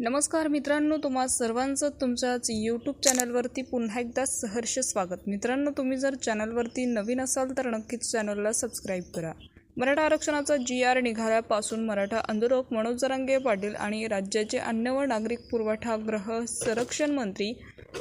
नमस्कार मित्रांनो तुम्हा सर्वांचं तुमच्याच यूट्यूब चॅनलवरती पुन्हा एकदा सहर्ष स्वागत. मित्रांनो तुम्ही जर चॅनलवरती नवीन असाल तर नक्कीच चॅनलला सबस्क्राईब करा. मराठा आरक्षणाचा जी आर निघाल्यापासून मराठा आंदोलक मनोज जरांगे पाटील आणि राज्याचे अन्न व नागरिक पुरवठा ग्रह संरक्षण मंत्री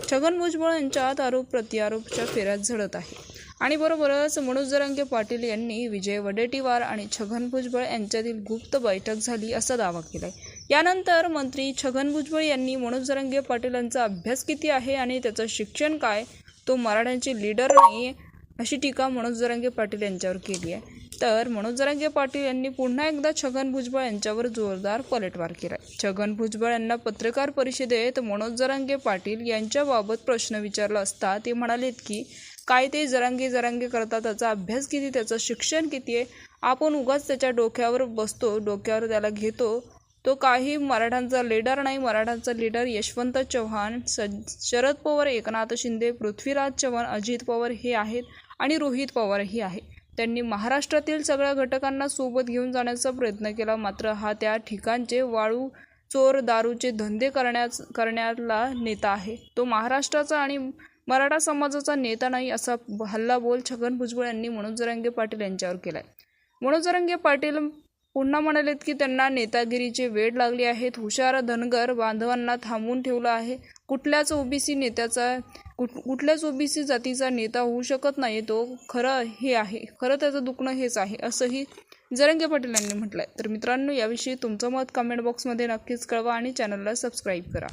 छगन भुजबळ यांच्यात आरोप प्रत्यारोपच्या फेऱ्यात झडत आहे. आणि बरोबरच मनोज जरांगे पाटील यांनी विजय वडेटीवार आणि छगन भुजबळ यांच्यातील गुप्त बैठक झाली असा दावा केलाय. यानंतर मंत्री छगन भुजबळ यांनी मनोज जरांगे पाटील यांचा अभ्यास किती आहे आणि त्याचं शिक्षण काय? तो मराठ्यांची लीडर नाही अशी टीका मनोज जरांगे पाटील यांच्यावर केली आहे. तर मनोजरांगे पाटील यांनी पुन्हा एकदा छगन भुजबळ यांच्यावर जोरदार पलटवार केला छगन भुजबळ यांना पत्रकार परिषदेत मनोजरांगे पाटील यांच्याबाबत प्रश्न विचारला असता ते म्हणालेत की काय ते जरांगे जरांगे करतात? त्याचा अभ्यास किती? त्याचं शिक्षण किती आहे? आपण उगाच त्याच्या डोक्यावर बसतो डोक्यावर त्याला घेतो. तो काही मराठ्यांचा लीडर नाही. मराठ्यांचा लीडर यशवंत चव्हाण स शरद पवार एकनाथ शिंदे पृथ्वीराज चव्हाण अजित पवार हे आहेत आणि रोहित पवारही आहे. त्यांनी महाराष्ट्रातील सगळ्या घटकांना सोबत घेऊन जाण्याचा प्रयत्न केला. मात्र हा त्या ठिकाणचे वाळू चोर दारूचे धंदे करण्यास करण्याला नेता आहे. तो महाराष्ट्राचा आणि मराठा समाजाचा नेता नाही असा हल्ला बोल छगन भुजबळ यांनी मनोज जरांगे पाटील यांच्यावर केलाय. मनोज जरांगे पाटील पुन्हा म्हणालेत की त्यांना नेतागिरीचे वेळ लागली आहेत. हुशार धनगर बांधवांना थांबवून ठेवलं आहे. कुठल्याच ओबीसी नेत्याचा कुठ कुठल्याच ओबीसी जातीचा नेता होऊ शकत नाही. तो खरं हे आहे. खरं त्याचं दुखणं हेच आहे असंही जरंगे पाटील यांनी म्हटलं आहे तर मित्रांनो याविषयी तुमचं मत कमेंट बॉक्समध्ये नक्कीच कळवा आणि चॅनलला सबस्क्राईब करा.